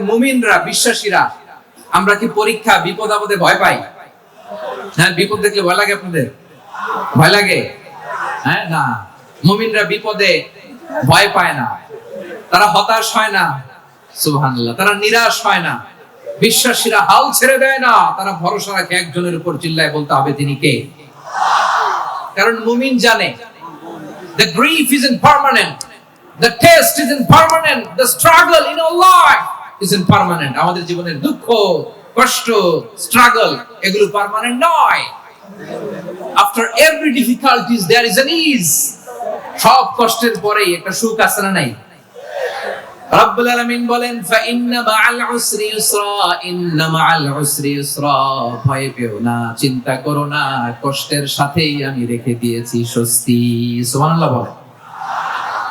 মুমিনরা, বিশ্বাসীরা, আমরা কি পরীক্ষা, বিপদ আপদে ভয় পাই? হ্যাঁ বিপদ দেখলে ভয় লাগে আপনাদের? ভয় লাগে? হ্যাঁ না। মুমিনরা বিপদে ভয় পায় না। তারা হতাশ হয় না। সুবহানাল্লাহ। তারা নিরাশ হয় না। বিশ্বাসীরা হাল ছেড়ে দেয় না। তারা ভরসা রাখে একজনের উপর চিল্লায় বলতে হবে তিনি কে? কারণ মুমিন জানে, the grief isn't permanent. The test isn't permanent. The struggle in our life. Isn't permanent. আমাদের জীবনের দুঃখ, কষ্ট স্ট্রাগল এগুলো পার্মানেন্ট নয়। Every difficulties, there is an ease সব কষ্টের পরেই একটা সুখ আছে না নাই? রব্বুল আলামিন বলেন, ফাইন্না মাআল উসরি ইউসরা, ইন্না মাআল উসরি ইউসরা। ভয় পেও না, চিন্তা করো না, কষ্টের সাথেই আমি রেখে দিয়েছি স্বস্তি। সুবহানাল্লাহ বলেন।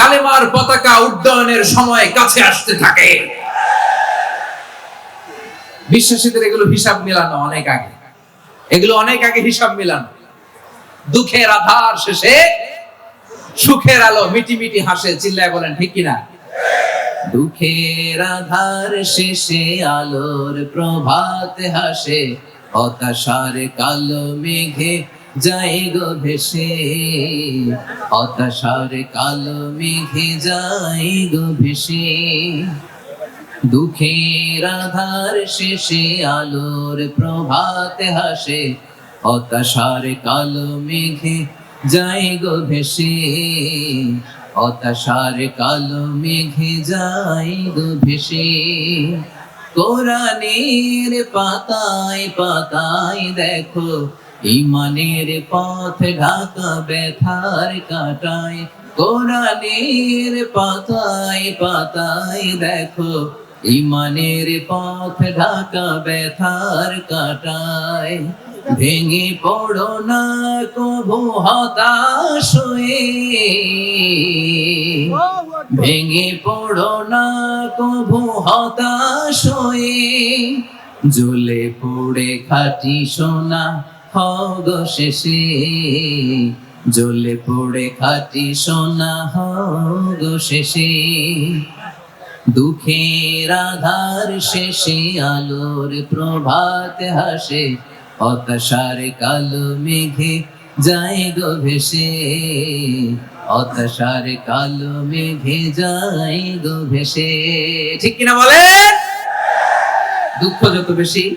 কালেমার পতাকা উড্ডয়নের সময় কাছে আসতে থাকে। বিশ্বাসীদের এগুলো হিসাব মিলানো অনেক আগে। এগুলো অনেক আগে হিসাব মিলানো। দুঃখের আধার শেষে সুখের আলো মিটি মিটি হাসে, চিল্লায় বলেন, ঠিক কিনা? দুঃখের আধার শেষে আলোর প্রভাত হাসে, হতাশার কালো মেঘে যাই গো ভেসে, হতাশার কালো মেঘে যাই গো ভেসে। দুঃখের আধার শেষে আলোর প্রভাত হাসে, হতাশার কালো মেঘে যাই গো ভেসে। হতাশার কালো মেঘে যাই গো ভেসে। কোরআনের পাতায় পাতায় দেখো ইমানের পথ ঢাকা ব্যথার কাটায়, কোরআনের পাতায় পাতায় দেখো, ইমানের পথ ঢাকা ব্যথার কাটায়। ভেঙে পড়ো না কবু হতাশ ভেঙে পড়ো না কবু হতাশ জ্বলে পড়ে খাটি সোনা শেষে। জ্বলে পড়ে খাটি সোনা হগ শেষে। দুঃখের আধার শেষে আলোর প্রভাত হাসে। হতাশার কালো মেঘে যায় গো ভেসে। হতাশার কালো মেঘে যায় গো ভেসে। ঠিক কিনা বলেন? দুঃখ যত বেশি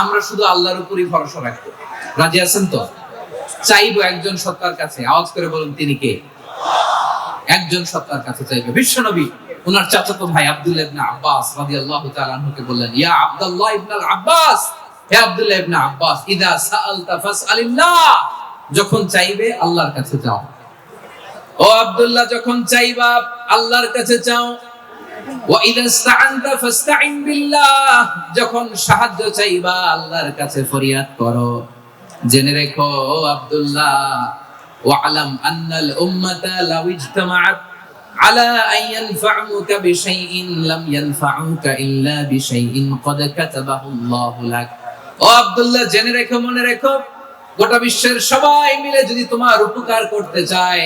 আমরা শুধু আল্লাহর উপরই ভরসা রাখব। রাজি আছেন তো? চাইব একজন সত্তার কাছে। আওয়াজ করে বলুন, তিনি কে? একজন সত্তার কাছে চাইবে। বিশ্বনবী ওনার চাচাতো ভাই আব্দুল্লাহ ইবনে আব্বাস রাদিয়াল্লাহু তাআলা আনহুকে বললেন, ইয়া আব্দুল্লাহ ইবনে আব্বাস, হে আব্দুল্লাহ ইবনে আব্বাস, ইদা সাআলতা ফাসআলিল্লাহ। যখন চাইবে, আল্লাহর কাছে যাও। ও আব্দুল্লাহ, যখন চাইবা, আল্লাহর কাছে চাও যখন সাহায্য চাইবা আল্লাহর কাছে ফরিয়াদ করো জেনে রেখো ও আব্দুল্লাহ ওয়ালাম আন্নাল উম্মাতা লাউ ইজতামাআত على أن ينفعوك بشيء لم ينفعوك إلا بشيء قد كتبه الله لك ও আব্দুল্লাহ জেনে রেখো মনে রেখো গোটা বিশ্বের সবাই মিলে যদি তোমার উপকার করতে চায়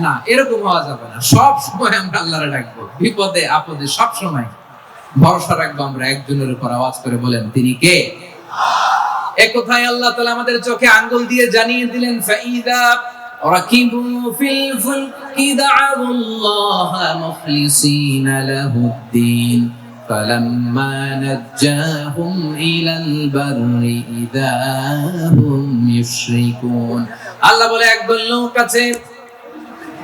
না এরকম হওয়া যাবে না সব সময় আমরা আল্লাহরে ডাকবো বিপদে আপদে সব সময় ভরসা রাখবো আমরা একজনের উপর আওয়াজ করে বলেন তিনি কে এ কথায় আল্লাহ তাআলা আমাদের চোখে আঙ্গুল দিয়ে জানিয়ে দিলেন ফাইদা রাকিবু ফিল ফুলকি দা'উল্লাহ মুখলিসিনা লাহুদ্দিন فلما نجاهم إلى البر إذا هم يشركون আল্লাহ বলে একদল লোক আছে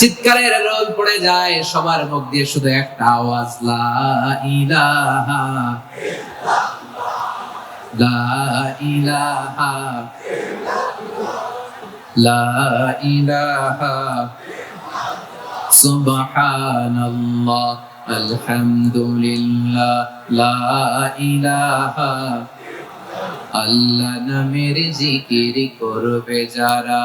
চিৎকারের রোল পড়ে যায়, সবার মুখ দিয়ে শুধু একটা আওয়াজ, লা ইলাহা লা ইলাহা লা করবে যারা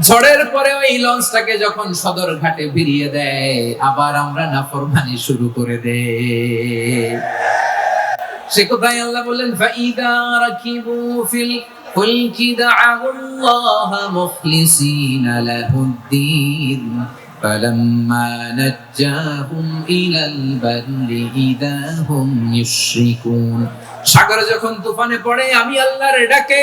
ঝড়ের পরে ওই লঞ্চটাকে যখন সদর ঘাটে ফিরিয়ে দেয় আবার আমরা নাফরমানি শুরু করে দেয় সে কোথায় আল্লাহ বললেন ফাইদা রাকিবু ফিল ফুলকি দাআল্লাহ মুখলিসিনা লাহুদ্দিন فلما نجاهم إلى البر إذا هم يشركون সাগরে যখন তুফানে পড়ে আমি আল্লাহর ডাকে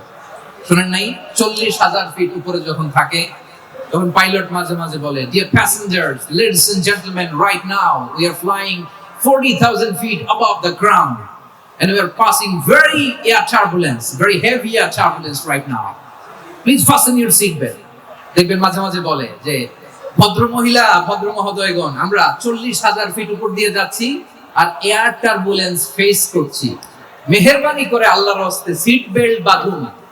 শুনেন নাই? চল্লিশ হাজার ফিট উপরে যখন থাকে তখন পাইলট মাঝে মাঝে বলে dear passengers ladies and gentleman right now we are flying 40,000 feet above the ground and we are passing very air turbulence very heavy air turbulence right now. Please fasten your seat belt. দেখবেন মাঝে মাঝে বলে যে ভদ্র মহিলা ভদ্র মহোদয়গণ আমরা চল্লিশ হাজার ফিট উপর দিয়ে যাচ্ছি আর এয়ার টার্বুলেন্স ফেস করছি। মেহরবানি করে আল্লাহর হস্তে সিট বেল্ট বাঁধুন।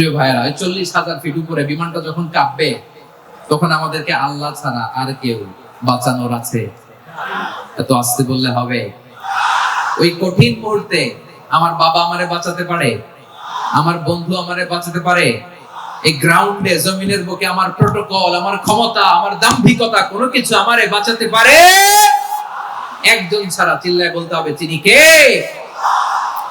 প্রিয় ভাইরা ওই চল্লিশ হাজার ফিট উপরে বিমানটা যখন কাঁপবে, তখন আমাদেরকে আল্লাহ ছাড়া আর কেউ বাঁচানোর আছে। এত আসতে বললে হবে। ওই কঠিন মুহূর্তে আমার বাবা আমারে বাঁচাতে পারে, আমার বন্ধু আমারে বাঁচাতে পারে, এই গ্রাউন্ডে জমিনের বুকে আমার প্রোটোকল আমার ক্ষমতা, আমার দাম্ভিকতা, কোনো কিছু আমারে বাঁচাতে পারে? একজন ছাড়া চিল্লায় বলতে হবে, তিনি কে?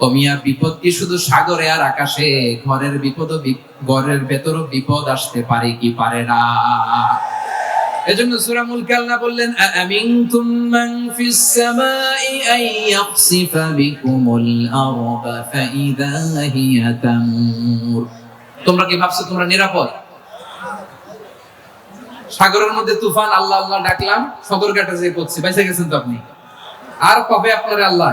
কমিয়া বিপদ কি শুধু সাগরে আর আকাশে? ঘরের বিপদ ঘরের ভেতরও বিপদ আসতে পারে কি পারে না? এজন্য সূরা মুলক আল্লাহ বললেন আমিনতুম মান ফিস সামাই আন ইয়াখসিফা বিকুমুল আরদা ফাইদা হিয়া তামুর। তোমরা কি ভাবছ তোমরা নিরাপদ? সাগরের মধ্যে তুফান, আল্লাহ আল্লাহ ডাকলাম, সদরঘাটে যে পড়ছি, বাইসে গেছেন তো আপনি? আর কবে আপনার আল্লাহ?